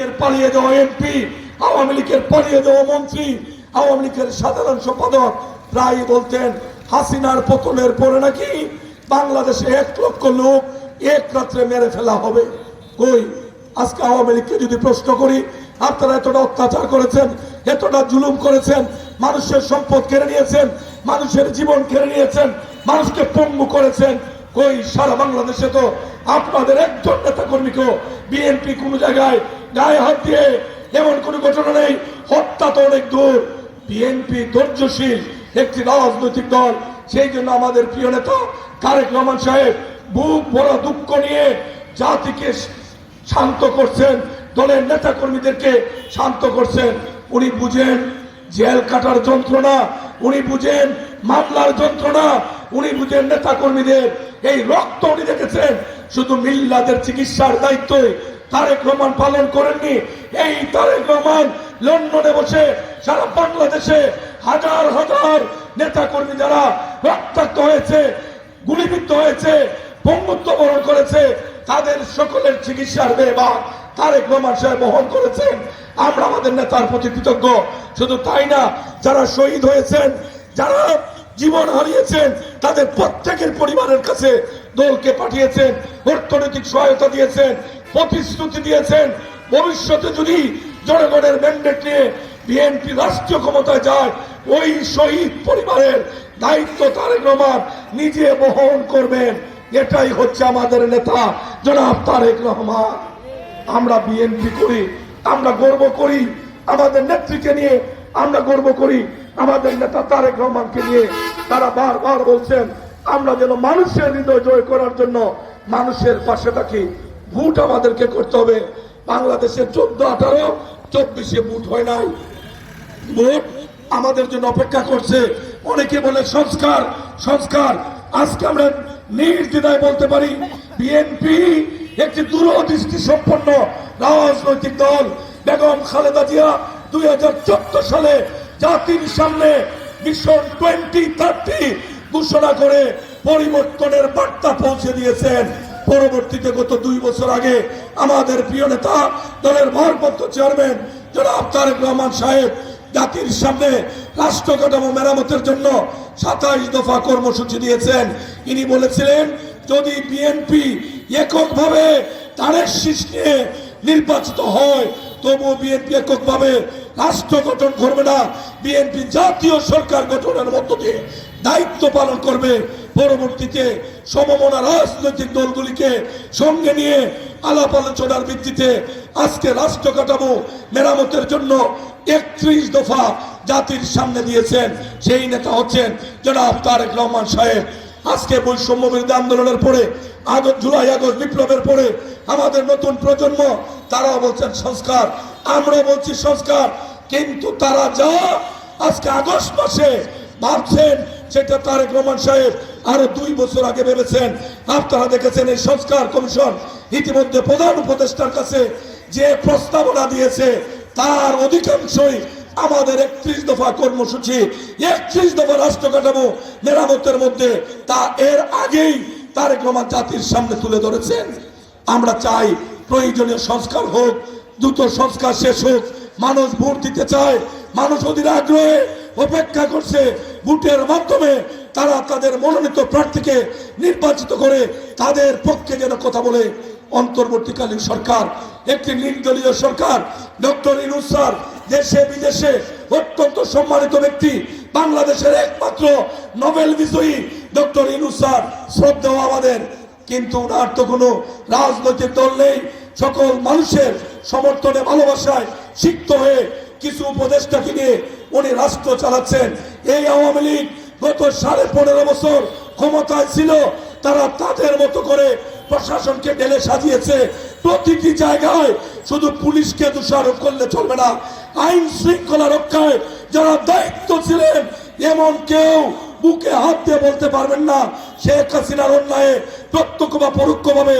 লীগের পালিয়ে দেওয়া এমপি, আওয়ামী লীগের পালিয়ে দেওয়া মন্ত্রী, আওয়ামী লীগের সাধারণ সম্পাদক, প্রায় বলতেন, হাসিনার পতনের পরে নাকি বাংলাদেশে এক লক্ষ লোক এক রাত্রে মেরে ফেলা হবে। কই, আজকে আওয়ামী লীগকে যদি প্রশ্ন করি আপনারা এতটা অত্যাচার করেছেন, এতটা জুলুম করেছেন, মানুষের সম্পদ কেড়ে নিয়েছেন, মানুষের জীবন কেড়ে নিয়েছেন, মানুষকে পঙ্গু করেছেন, কই, সারা বাংলাদেশে তো আপনাদের একজন নেতা কর্মীকেও বিএনপি কোনো জায়গায় গায়ে হাত দিয়ে এমন কোন ঘটনা নেই, হত্যা তো অনেক দূর। বিএনপি ধৈর্যশীল একটি রাজনৈতিক দল। সেই জন্য আমাদের প্রিয় নেতা তারেক রহমান সাহেব বুক বড় দুঃখ নিয়ে জাতিকে শান্ত করছেন, দলের নেতা কর্মীদেরকে শান্ত করছেন। উনি বুঝেন জেল কাটার যন্ত্রণা, উনি বুঝেন মামলার যন্ত্রণা, উনি বুঝেন নেতা কর্মীদের এই রক্ত উনি দেখেছেন। শুধু মিল্লাদের চিকিৎসার দায়িত্ব তারেক রহমান পালন করেননি। এই তারেক রহমান লন্ডনে বসে সারা বাংলাদেশে হাজার হাজার নেতা কর্মী যারা রক্তাক্ত হয়েছে, গুলিবিদ্ধ হয়েছে পঙ্গুত্ব বরণ করেছে, তাদের সকলের চিকিৎসার ব্যয়ভার তারেক রহমান সাহেব বহন করেছেন। আমরা আমাদের নেতার প্রতি কৃতজ্ঞ। শুধু তাই না, যারা শহীদ হয়েছেন, যারা জীবন হারিয়েছেন, তাদের প্রত্যেকের পরিবারের কাছে দলকে পাঠিয়েছেন, অর্থনৈতিক সহায়তা দিয়েছেন প্রতিশ্রুতি দিয়েছেন, ভবিষ্যতে যদি জনগণের ম্যান্ডেট নিয়ে বিএনপি রাষ্ট্রীয় ক্ষমতায় যায়, ওই শহীদ পরিবারের দায়িত্ব তারেক রহমান নিজে বহন করবেন। এটাই হচ্ছে আমাদের নেতা, জনাব তারেক রহমান। আমরা বিএনপি করি, আমরা গর্ব করি আমাদের নেত্রীকে নিয়ে, আমরা গর্ব করি আমাদের নেতা তারেক রহমানকে নিয়ে। তারা বারবার বলছেন, আমরা যেন মানুষের হৃদয় জয় করার জন্য মানুষের পাশে থাকি। ভোট আমাদেরকে করতে হবে। বাংলাদেশের চোদ্দ, আঠারো, চব্বিশে ভোট হয় নাই। ভোট আমাদের জন্য অপেক্ষা করছে। অনেকে বলে সংস্কার সংস্কার। আজকে আমরা নির্দ্বিধায় বলতে পারি, বিএনপি একটি দূরদৃষ্টি সম্পন্ন রাজনৈতিক দল। বেগম খালেদা জিয়া দুই হাজার চোদ্দ সালে জাতির সামনে মিশন টোয়েন্টি থার্টি ঘোষণা করে পরিবর্তনের বার্তা পৌঁছে দিয়েছেন। পরবর্তীতে গত দুই বছর আগে আমাদের প্রিয় নেতা, দলের ভারপ্রাপ্ত চেয়ারম্যান জনাব তারেক রহমান সাহেব জাতির সামনে রাষ্ট্র কাঠামো মেরামতের জন্য সাতাইশ দফা কর্মসূচি দিয়েছেন। ইনি বলেছিলেন, যদি বিএনপি এককভাবে তারেক নিয়ে নির্বাচিত হয়, তবুও বিএনপি এককভাবে রাষ্ট্র গঠন করবে না। বিএনপি জাতীয় সরকার গঠনের মধ্য দিয়ে দায়িত্ব পালন করবে পরবর্তীতে সমমনা রাজনৈতিক দলগুলিকে সঙ্গে নিয়ে আলাপ আলোচনার ভিত্তিতে আজকে রাষ্ট্র কাঠামো মেরামতের জন্য একত্রিশ দফা জাতির সামনে দিয়েছেন। সেই নেতা হচ্ছেন জনাব তারেক রহমান সাহেব। আজকে বৈষম্য বিরোধী আন্দোলনের পরে, আগস্ট, জুলাই, আগস্ট বিপ্লবের পরে আমাদের নতুন প্রজন্ম, তারাও বলছেন সংস্কার। আমরা বলছি সংস্কার। কিন্তু তারা যা আজকে আগস্ট মাসে ভাবছেন, সেটা তারেক রহমান সাহেব আরও দুই বছর আগে ভেবেছেন। আপনারা দেখেছেন এই সংস্কার কমিশন ইতিমধ্যে প্রধান উপদেষ্টার কাছে যে প্রস্তাবনা দিয়েছে, তার অধিকাংশই আমাদের একত্রিশ দফা কর্মসূচি, একত্রিশ দফা রাষ্ট্র কাঠামো মেরামতের মধ্যে, তা এর আগেই তারেক রহমান জাতির সামনে তুলে ধরেছেন। আমরা চাই প্রয়োজনীয় সংস্কার হোক, দ্রুত সংস্কার শেষ হোক, মানুষ ভোট দিতে চায়, মানুষ অধীর আগ্রহে অপেক্ষা করছে, ভোটের মাধ্যমে তারা তাদের মনোনীত প্রার্থীকে নির্বাচিত করে তাদের পক্ষে যেন কথা বলে। অন্তর্বর্তীকালীন সরকার, একটি নির্দলীয় সরকার, ডক্টর ইনুস স্যার, দেশে বিদেশে অত্যন্ত সম্মানিত ব্যক্তি, বাংলাদেশের একমাত্র নোবেল বিজয়ী ডক্টর ইনুস স্যার শ্রদ্ধা আমাদের। কিন্তু ওনার তো কোনো রাজনৈতিক দল নেই। সকল মানুষের সমর্থনে, ভালোবাসায় সিক্ত হয়ে কিছু উপদেষ্টাকে নিয়ে উনি রাষ্ট্র চালাচ্ছেন। এই আওয়ামী লীগ গত সাড়ে পনেরো বছর ক্ষমতায় ছিল, তারা তাদের মতো করে প্রশাসনকে ঢেলে সাজিয়েছে। প্রতিটি জায়গায় শুধু পুলিশকে দোষারোপ করলে চলবে না, আইন শৃঙ্খলা রক্ষায় যারা দায়িত্ব ছিলেন, এমন কেউ বুকে হাত দিয়ে বলতে পারবেন না। শেখ হাসিনার অন্যায় প্রত্যক্ষ বা পরোক্ষভাবে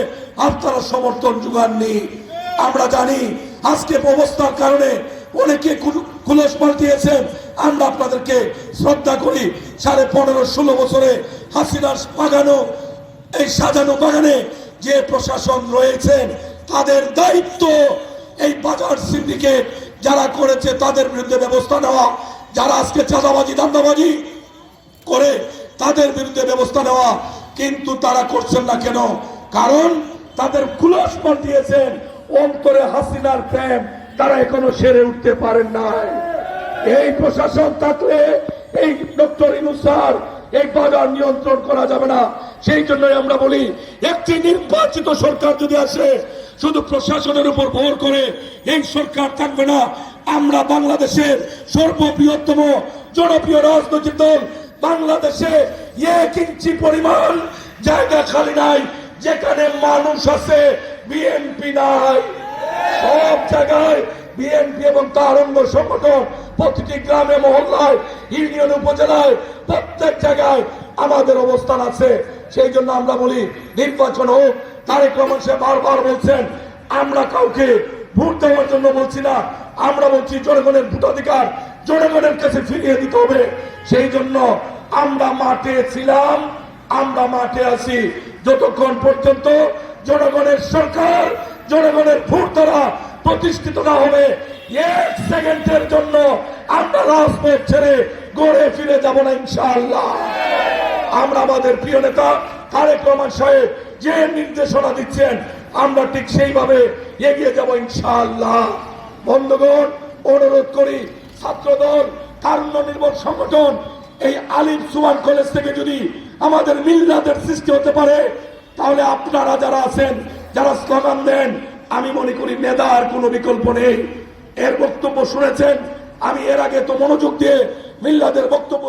আপনারা সমর্থন যোগাননি। আমরা জানি আজকে অবস্থার কারণে অনেকে কুলস দিয়েছেন? আমরা আপনাদেরকে শ্রদ্ধা করি, সাড়ে পনেরো, ষোলো বছরে হাসিনার বাগানো, এই সাজানো বাগানে যে প্রশাসন রয়েছেন, তাদের দায়িত্ব এই বাজার সিন্ডিকেট যারা করেছে, তাদের বিরুদ্ধে ব্যবস্থা নেওয়া। যারা আজকে চাঁদাবাজি, দান্দাবাজি করে, তাদের বিরুদ্ধে ব্যবস্থা নেওয়া। কিন্তু তারা করছেন না কেন? কারণ তাদের খুলস দিয়েছেন। অন্তরে হাসিনার প্রেম। তারা এখনও সেরে উঠতে পারেন নাই। এই প্রশাসন থাকলে এই ডক্টর ইনুসার এই বাজার নিয়ন্ত্রণ করা যাবে না। সেই জন্যই আমরা বলি, একটি নির্বাচিত সরকার যদি আসে, শুধু প্রশাসনের উপর ভর করে, এই সরকার থাকবে না। আমরা বাংলাদেশের সর্ববৃহত্তম জনপ্রিয় রাজনৈতিক দল, বাংলাদেশে এক ইঞ্চি পরিমাণ জায়গা খালি নাই, যেখানে মানুষ আছে, বিএনপি নাই। সব জায়গায় বিএনপি এবং তার অঙ্গ সংগঠন প্রতিটি গ্রামে, মহল্লায়, ইউনিয়ন, উপজেলায় প্রত্যেক জায়গায় আমাদের অবস্থান আছে। সেই জন্য আমরা বলি, নির্বাচন হোক, তারেক রহমান সাহেব বারবার বলছেন, আমরা কাউকে ভোট দেওয়ার জন্য বলছি না, আমরা বলছি জনগণের ভোটাধিকার, জনগণের কাছে ফিরিয়ে দিতে হবে। সেই জন্য আমরা মাঠে ছিলাম, আমরা মাঠে আছি। যতক্ষণ পর্যন্ত জনগণের সরকার জনগণের ভোট দ্বারা প্রতিষ্ঠিত না হবে। এক সেকেন্ডের জন্য আমরা রাজপথ ছেড়ে গড়ে ফিরে যাব না, ইনশাআল্লাহ। আমরা আমাদের প্রিয় নেতা তারেক রহমান সাহেব যে নির্দেশনা দিচ্ছেন, আমরা ঠিক সেইভাবে এগিয়ে যাব, ইনশাআল্লাহ। বন্ধুগণ, অনুরোধ করি, ছাত্রদল তারুণ্য নির্ভর সংগঠন, এই আলিম সুমান কলেজ থেকে যদি আমাদের মিল্লাদের সৃষ্টি হতে পারে, তাহলে আপনারা যারা আছেন যারা স্লোগান দেন, আমি মনে করি মেধার কোনো বিকল্প নেই। এর বক্তব্য শুনেছেন, আমি এর আগে তো মনোযোগ দিয়ে মিল্লাদের বক্তব্য